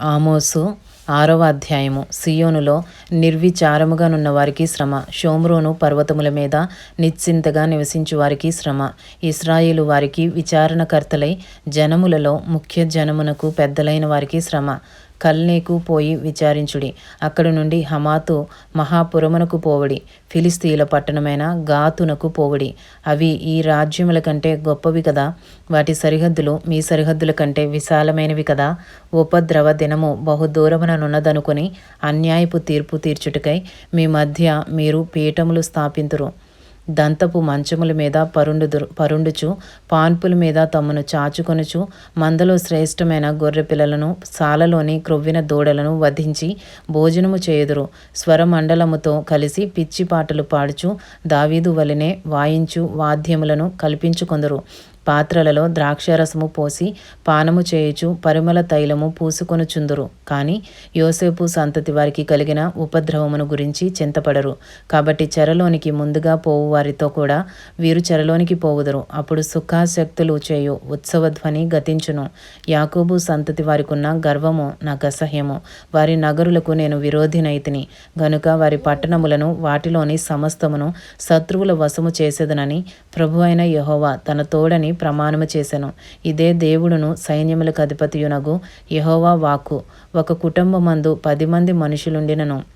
ఆమోసు ఆరవ అధ్యాయము. సియోనులో నిర్విచారముగానున్న వారికి శ్రమ షోమ్రోను పర్వతముల మీద నిశ్చింతగా నివసించు వారికి శ్రమ. ఇస్రాయిలు వారికి విచారణకర్తలై జనములలో ముఖ్య జనమునకు పెద్దలైన వారికి శ్రమ. కల్నేకు పోయి విచారించుడి. అక్కడి నుండి హమాతు మహాపురమునకు పోవడి. ఫిలిస్తీల పట్టణమైన గాతునకు పోవడి. అవి ఈ రాజ్యముల కంటే గొప్పవి కదా. వాటి సరిహద్దులు మీ సరిహద్దుల కంటే విశాలమైనవి కదా. ఉపద్రవ దినము బహుదూరముననున్నదనుకుని అన్యాయపు తీర్పు తీర్చుటకై మీ మధ్య మీరు పీఠములు స్థాపింతురు. దంతపు మంచముల మీద పరుండుదురు పరుండుచు పాన్పుల మీద తమను చాచుకొనుచు మందలో శ్రేష్టమైన గొర్రె పిల్లలను సాలలోని క్రొవ్విన దూడలను వధించి భోజనము చేయుదురు. స్వరమండలముతో కలిసి పిచ్చి పాటలు పాడుచు దావీదు వలనే వాయించు వాద్యములను కల్పించుకొందరు. పాత్రలలో ద్రాక్షరసము పోసి పానము చేయుచు పరిమళ తైలము పూసుకొనుచుందురు. కానీ యోసేపు సంతతి వారికి కలిగిన ఉపద్రవమును గురించి చింతపడరు. కాబట్టి చెరలోనికి ముందుగా పోవు వారితో కూడా వీరు చెరలోనికి పోవుదరు. అప్పుడు సుఖాశక్తులు చేయు ఉత్సవధ్వని గతించును. యాకోబు సంతతి వారికున్న గర్వము నాకు అసహ్యము. వారి నగరులకు నేను విరోధినైతిని. గనుక వారి పట్టణములను వాటిలోని సమస్తమును శత్రువుల వశము చేసేదనని ప్రభు అయిన యహోవా తన తోడని ప్రమాణము చేసెను. ఇదే దేవుడును సైన్యములకు అధిపతియునగు యహోవా వాక్కు. ఒక కుటుంబమందు పది మంది మనుషులుండినను.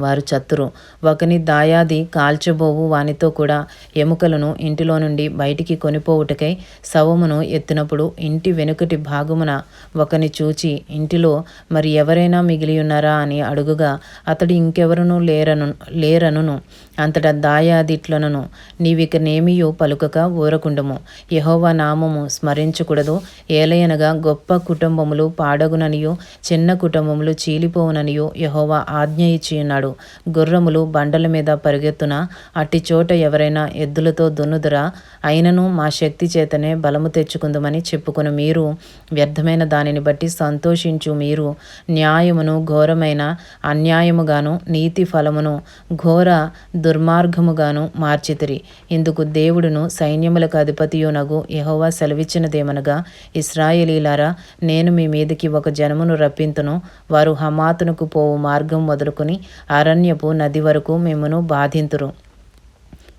వారు చత్తురు. ఒకని దాయాది కాల్చబోవు వానితో కూడా ఎముకలను ఇంటిలో నుండి బయటికి కొనిపోవుటకై శవమును ఎత్తినప్పుడు ఇంటి వెనుకటి భాగమున ఒకని చూచి ఇంటిలో మరి ఎవరైనా మిగిలియున్నారా? అని అడుగుగా అతడు ఇంకెవరనూ లేరను లేరనును అంతటా దాయాదిట్లనను నీవిక నేమియు పలుకక ఊరకుండము. యహోవ నామము స్మరించకూడదు. ఏలయనగా గొప్ప కుటుంబములు పాడగుననియు చిన్న కుటుంబములు చీలిపోవుననియు యహోవా ఆజ్ఞ ఇచ్చియున్నాడు. అన్నాడు గుర్రములు బండల మీద పరిగెత్తున అట్టి చోట ఎవరైనా ఎద్దులతో దున్నుదురా? అయినను మా శక్తి చేతనే బలము తెచ్చుకుందామని చెప్పుకుని మీరు. వ్యర్థమైన దానిని బట్టి సంతోషించు మీరు. న్యాయమును ఘోరమైన అన్యాయముగాను నీతి ఫలమును ఘోర దుర్మార్గముగాను మార్చితిరి. ఇందుకు దేవుడును సైన్యములకు అధిపతియునగు యహోవా సెలవిచ్చినదేమనగా ఇస్రాయేలీలారా నేను మీ మీదకి ఒక జనమును రప్పింతును. వారు హమాతునకు పోవు మార్గం మొదలుకొని అరణ్యపు నది వరకు మిమ్మను బాధింతురు.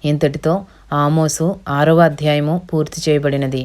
ఇంతటితో ఆమోసు ఆరవ అధ్యాయము పూర్తి చేయబడినది.